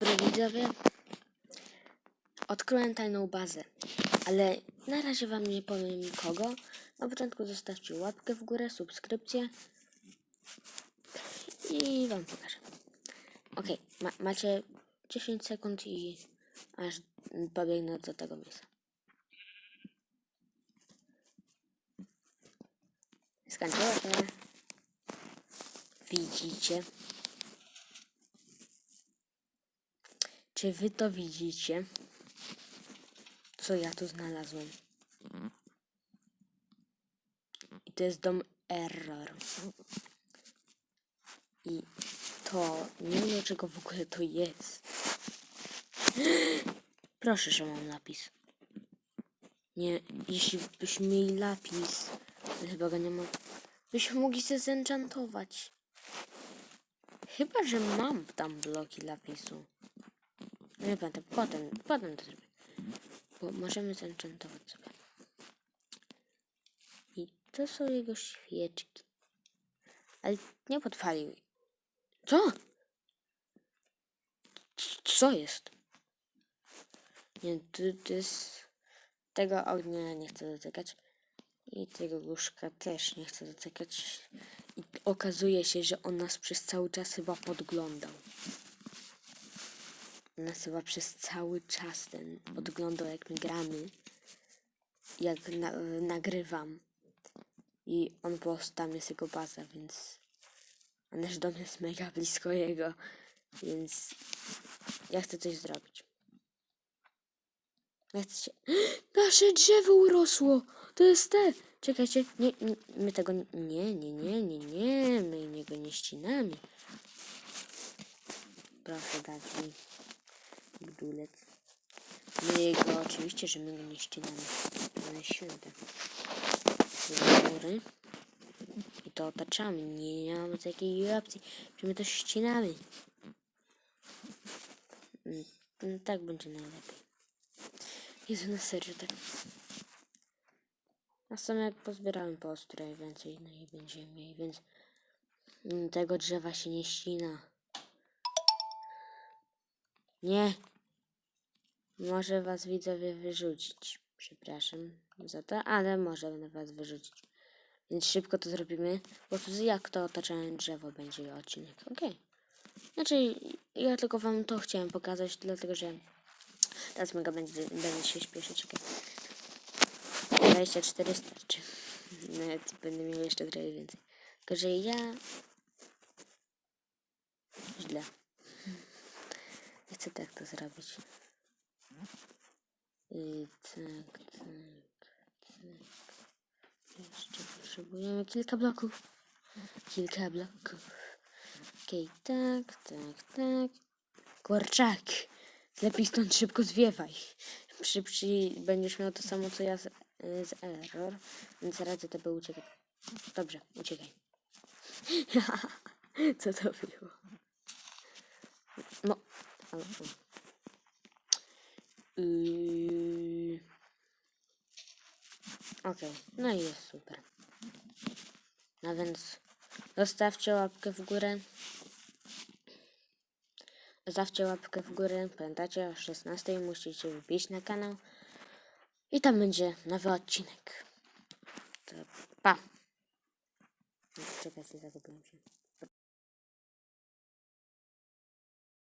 Dobry widzowie, odkryłem tajną bazę, ale na razie wam nie powiem kogo. Na początku zostawcie łapkę w górę, subskrypcję i wam pokażę. Ok, ma macie 10 sekund i aż pobiegnę do tego miejsca. Skończyło się. Widzicie? Czy wy to widzicie? Co ja tu znalazłem? I to jest dom Error. I to nie wiem czego w ogóle to jest. Proszę, że mam lapis. Nie, jeśli byśmy mieli lapis, ale chyba go nie ma, byśmy mogli się zenchantować. Chyba, że mam tam bloki lapisu. No nie pamiętam, potem, potem to zrobię. Bo możemy zenchantować sobie. I to są jego świeczki. Ale nie podpalił. Co? Co jest? Nie, to, to jest... Tego ognia nie chcę dotykać. I tego łóżka też nie chcę dotykać. I okazuje się, że on nas przez cały czas chyba podglądał. Nas chyba przez cały czas ten podglądał, jak my gramy. Jak na, nagrywam. I on po prostu tam jest jego baza, więc... A nasz dom jest mega blisko jego. Więc... Ja chcę coś zrobić. Ja chcę się... Nasze drzewo urosło! To jest te! Czekajcie, nie, nie, my tego nie, nie, nie, nie, nie, my niego nie ścinamy. Proszę dać mi gdulec. My go, oczywiście, że my go nie ścinamy. Jest święte. Góry. I to otaczamy. Nie mamy takiej opcji, że my to ścinamy. Mm, Tak będzie najlepiej. Jezu, na serio, tak. A same pozbierałem po ostrej więcej, no i będziemy mieli, więc tego drzewa się nie ścina. Nie. Może was widzowie wyrzucić. Przepraszam za to, ale może was wyrzucić. Więc szybko to zrobimy. Po prostu jak to otaczając drzewo będzie odcinek. Okej. Znaczy, ja tylko wam to chciałem pokazać, dlatego że teraz mega będzie, będę się śpieszyć. Okay. 24 starczy. Nawet będę miał jeszcze trochę więcej. Tylko, że ja... Źle. Ja chcę tak to zrobić. I tak, tak, tak. Jeszcze potrzebujemy kilka bloków. Kilka bloków. Okej, tak, tak, tak. Kurczak. Lepiej stąd szybko zwiewaj. Przy, będziesz miał to samo co ja z, y, z error, więc radzę tobie uciekać. Dobrze, uciekaj. co to było? No. ale-. Okej, no i jest super. No więc zostawcie łapkę w górę. Zostawcie łapkę w górę. Pamiętacie, o 16 musicie wbić na kanał. I tam będzie nowy odcinek. To pa. Czekajcie, zagubiłem się.